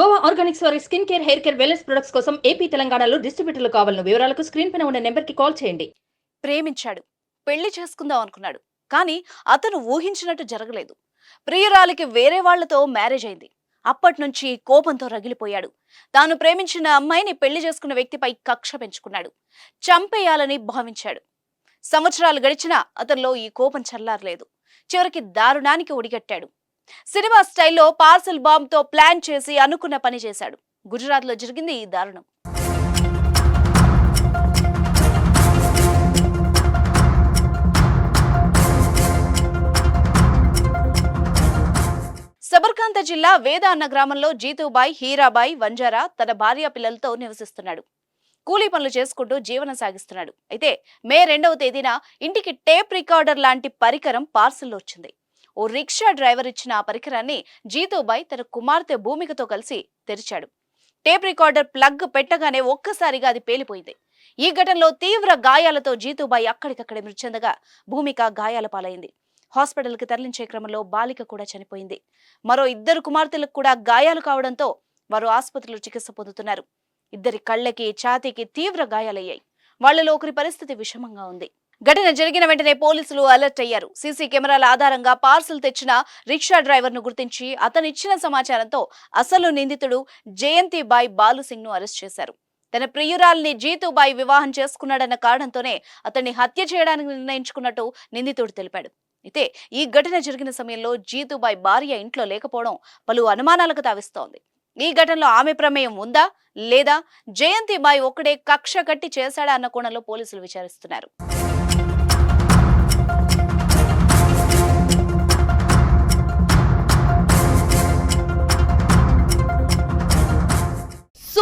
Goa organics వారి skin care hair care wellness products కోసం AP తెలంగాణలో డిస్ట్రిబ్యూటర్లు కావాలను వివరాలకు స్క్రీన్ పైన ఉన్న నెంబర్కి కాల్ చేయండి. ప్రేమించాడు. పెళ్ళి చేసుకుందాం అనుకున్నాడు. కానీ అతను ఊహించినట్టు జరగలేదు. ప్రియురాలికి వేరే వాళ్ళతో మ్యారేజ్ అయింది. అప్పటి నుంచి కోపంతో రగిలిపోయాడు. తాను ప్రేమించిన అమ్మాయిని పెళ్ళి చేసుకున్న వ్యక్తిపై కక్ష పెంచుకున్నాడు. చంపేయాలని భావించాడు. సంవత్సరాలు గడిచినా అతనిలో ఈ కోపం చల్లారలేదు. చివరికి దారుణానికి ఒడిగట్టాడు. సినిమా స్టైల్లో పార్సల్ బాంబ్తో ప్లాన్ చేసి అనుకున్న పని చేశాడు. గుజరాత్లో జరిగింది ఈ దారుణం. సబర్కాంత జిల్లా వేద అన్న గ్రామంలో జీతుబాయ్ హీరాబాయ్ వంజారా తన భార్య పిల్లలతో నివసిస్తున్నాడు. కూలీ పనులు చేసుకుంటూ జీవనం సాగిస్తున్నాడు. అయితే మే రెండవ తేదీన ఇంటికి టేప్ రికార్డర్ లాంటి పరికరం పార్సల్లో వచ్చింది. ఓ రిక్షా డ్రైవర్ ఇచ్చిన ఆ పరికరాన్ని జీతుబాయ్ తన కుమార్తె భూమికతో కలిసి తెరిచాడు. టేప్ రికార్డర్ ప్లగ్ పెట్టగానే ఒక్కసారిగా అది పేలిపోయింది. ఈ ఘటనలో తీవ్ర గాయాలతో జీతూబాయి అక్కడికక్కడే మృతి చెందగా భూమిక గాయాల పాలైంది. హాస్పిటల్కి తరలించే క్రమంలో బాలిక కూడా చనిపోయింది. మరో ఇద్దరు కుమార్తెలకు కూడా గాయాలు కావడంతో వారు ఆసుపత్రిలో చికిత్స పొందుతున్నారు. ఇద్దరి కళ్ళకి ఛాతీకి తీవ్ర గాయాలయ్యాయి. వాళ్ళలో ఒకరి పరిస్థితి విషమంగా ఉంది. ఘటన జరిగిన వెంటనే పోలీసులు అలర్ట్ అయ్యారు. సీసీ కెమెరాల ఆధారంగా పార్సల్ తెచ్చిన రిక్షా డ్రైవర్ను గుర్తించి అతనిచ్చిన సమాచారంతో అసలు నిందితుడు జయంతిబాయ్ బాలుసింగ్ను అరెస్ట్ చేశారు. తన ప్రియురాల్ని జీతుబాయ్ వివాహం చేసుకున్నాడన్న కారణంతోనే అతన్ని హత్య చేయడానికి నిర్ణయించుకున్నట్టు నిందితుడు తెలిపాడు. అయితే ఈ ఘటన జరిగిన సమయంలో జీతుబాయ్ భార్య ఇంట్లో లేకపోవడం పలు అనుమానాలకు తావిస్తోంది. ఈ ఘటనలో ఆమె ప్రమేయం ఉందా? లేదా జయంతిబాయ్ ఒక్కడే కక్ష కట్టి చేశాడా అన్న కోణంలో పోలీసులు విచారిస్తున్నారు.